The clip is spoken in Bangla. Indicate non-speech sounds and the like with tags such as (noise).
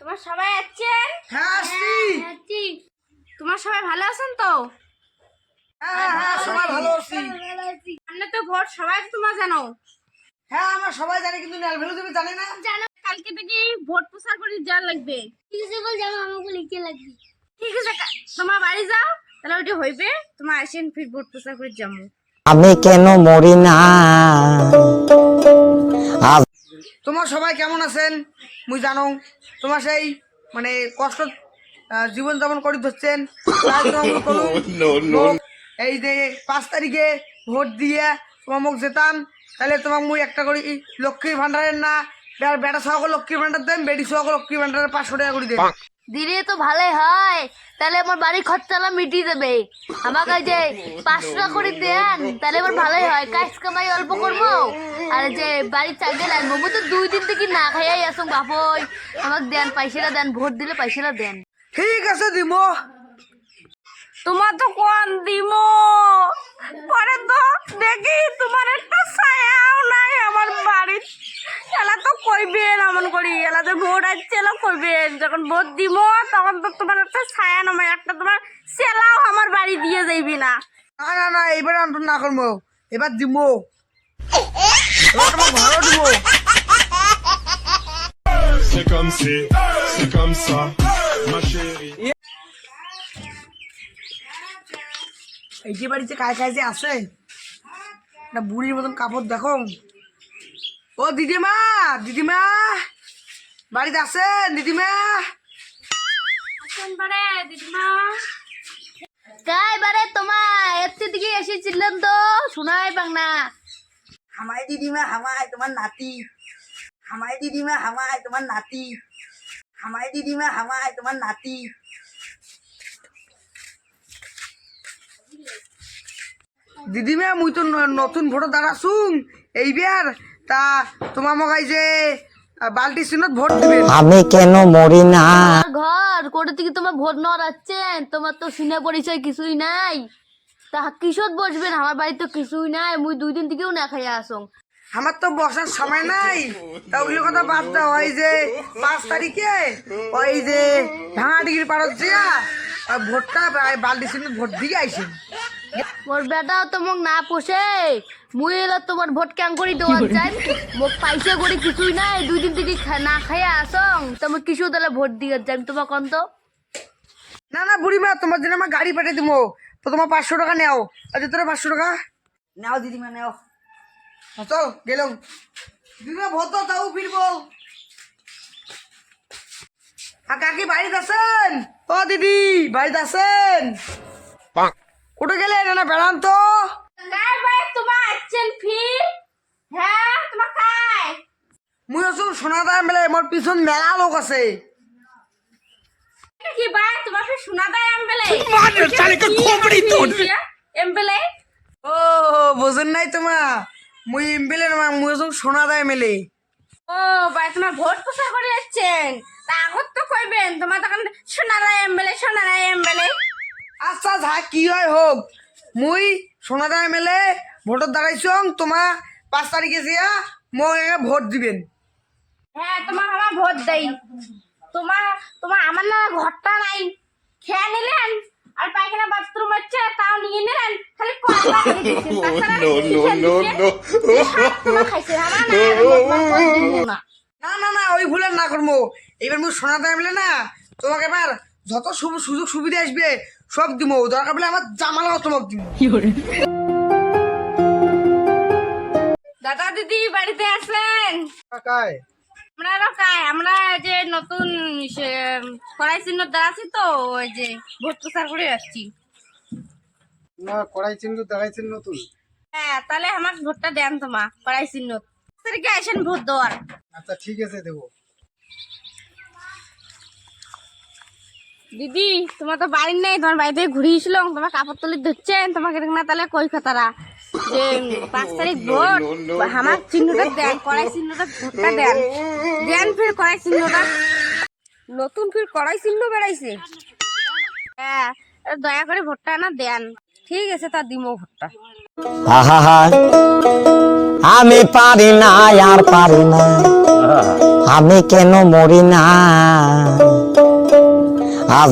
তোমার সবাই আছেন? হ্যাঁ আছি। তোমার সবাই ভালো আছেন তো? হ্যাঁ হ্যাঁ সবাই ভালো আছি। সামনে তো ভোট সবাই তো জানো। হ্যাঁ আমরা সবাই জানি কিন্তু নেল ভ্যালু তুমি জানি না? জানো কালকে থেকে ভোট প্রচার করে যাওয়া লাগবে। ঠিক আছে বল যাব আমাকে লিখতে লাগবে। ঠিক আছে তোমার বাড়ি যাও তাহলে ওইটা হইবে। তোমার আসেন ফির ভোট প্রচার করে যাব। আমি কেন মরি না? তোমার সবাই কেমন আছেন? মুই জানো তোমার সেই মানে কষ্ট জীবন যাপন করি ধরছেন। (laughs) এই যে পাঁচ তারিখে ভোট দিয়ে তোমার মুখ যেতাম তাহলে তোমার মুই একটা করি লক্ষ্মীর ভান্ডারের না বেটা সহ লক্ষ্মীর ভান্ডার দেন বেটি সহ লক্ষ্মীর ভান্ডারের পাঁচশো টাকা করে দেন। দিলে তো ভালোই হয়। তাহলে আমার বাড়ি খরচালা মিটিয়ে দেবে। আমাকে যে পাঁচশো টাকা করে দেন, তাহলে আমার ভালোই হয়। কাজ কামাই অল্প করব। আর যে বাড়ি চাইতে লাগবো মু তো দুই দিন থেকে না খাইয়াই আসুন বাপই। আমাকে দেন পয়সাটা দেন, ভোট দিলে পয়সাটা দেন। ঠিক আছে, দিমো। তোমার তো কোন দিমো? পরে তো দেখি তোমার একটা ছায়াও নাই আমার বাড়ির। এলা তো কইবেন এমন করি এলা তো ভোট আসছে এলা কইবেন যখন ভোট দিব তখন তো তোমার একটা ছায়া নামে একটা তোমার সেলাও আমার বাড়ি দিয়ে যাইবি না। না না না এইবার অন্তর না করব এবার এবার ভালো দিবো C'est comme si, c'est comme ça, ma chérie. এই যে বাড়িতে কাজ কাজ যে আছে একটা বুড়ির মতন কাপড় দেখো। ও দিদিমা দিদিমা বাড়িতে আছেন দিদিমা? আসেন দিদিমা। বারে তোমার এর দিকে এসেছিলেন তো শোনাই পাং না হামাই দিদিমা হামাই তোমার নাতি। হামাই দিদিমা হামাই তোমার নাতি। হামাই দিদিমা হামাই তোমার নাতি। দিদিমা মুই তো নতুন ভোট দাঁড়াছুং এইবার তা তোমার মগাই যে বালতি চিহ্নত ভোট দিবেন। আমি কেন মরি না? ঘর কোটা থেকে তোমার ভোট নেওয়া যাচ্ছেন তোমার তো সিনে পরিচয় কিছুই নাই। তা কিশোর বসবেন? আমার বাড়িতে তো কিছুই নাই মুই দুই দিন থেকেও না খাইয়া আসং আমার তো বসার সময় নাই। তা ওগুলো কথা বাদ দাও ওই যে পাঁচ তারিখে ওই যে ভাঙা ডিগ্রি পারত দিয়া ভোটটা বা- বালতি চিহ্নত ভোট দিয়ে আইসেন। মোর বেটাও তো মোক না পোষে। মুই এলো তোমার ভোট ক্যাং করি দেওয়ার চাই। মোক পয়সা করে কিছুই নাই। দুই দিন থেকে না খাইয়া আসং তুমি কিছু তাহলে ভোট দিয়ে যাই তোমার কন তো? না না বুড়িমা তোমার জন্য আমার গাড়ি পাঠিয়ে দিব তো তোমার পাঁচশো টাকা নেও। আচ্ছা তোরা পাঁচশো টাকা? নেও দিদিমা নেও। চল গেলাম। দিদিমা ভোট তাও ফিরবো। আর কাকি বাড়িতে আছেন? ও দিদি বাড়িতে আছেন? আসছেন ফির হ্যাঁ তোমার কাই মুই আছো সোনা দাম বেলে মোর পিছন মেলা লোক আছে। কি বাই তোমার ফির শোনা দেয় এমবেলে? এমবেলে? ও বোঝেন নাই তোমা মুই এমবেলে না মুই আছো সোনা দাম মেলে। ও ভাই তোমার ভোট প্রচার করে যাচ্ছেন তা আগত তো কইবেন তোমার তখন সোনারা এমবেলে সোনারা এমবেলে। আচ্ছা যা কি হয় হোক। মুই সোনাদা এমএলএ ভোটত দাঁড়াইছং তোমা পাঁচ তারিখে দিয়া মোক ভোট দিবেন। হ্যাঁ তোমার আমার ভোট দেই। তোমার তোমার আমার না ঘরটা নাই। খেয়ে নিলেন আর পায়খানা বাথরুম হচ্ছে তাও নিয়ে নিলেন খালি (laughs) না, না। না না না ওই ভুলের না করব। এবার মুই সোনাদা এমএলএ না তোমাকে এবার যত সু- সুযোগ সুবিধা আসবে সব দিব দরকার পড়লে আমার জামালাও তোমাকে দিব। দাদা দিদি বাড়িতে আসেন কাকায়। আমরা রকায় আমরা যে নতুন কড়াই চিহ্ন দাঁড়াচ্ছি তো ওই যে ভোট প্রচার করে আসছি। না কড়াই চিহ্ন দেখাইছেন নতুন? হ্যাঁ তাহলে আমার ভোটটা দেন তোমা কড়াই চিহ্ন তারিখে আসেন ভোট দেওয়ার? আচ্ছা ঠিক আছে দেবো। দিদি তোমার তো বাড়ির নেই তোমার বাড়িতে ঘুরে ঘুরিয়েছিলাম তোমার কাপড় তুলি ধরছেন তোমাকে দেখ না তাহলে কই কথারা যে পাঁচ তারিখ ভোট আমার চিহ্নটা দেন কড়াই চিহ্নটা ভোটটা দেন। দেন ফির কড়াই চিহ্নটা। নতুন ফির কড়াই চিহ্ন বেড়াইছে। হ্যাঁ দয়া করে ভোটটা না দেন। ঠিক আছে তা দিমো ভোটটা। আমি পারি না আর পারি না। আমি কেন মরি না? আজ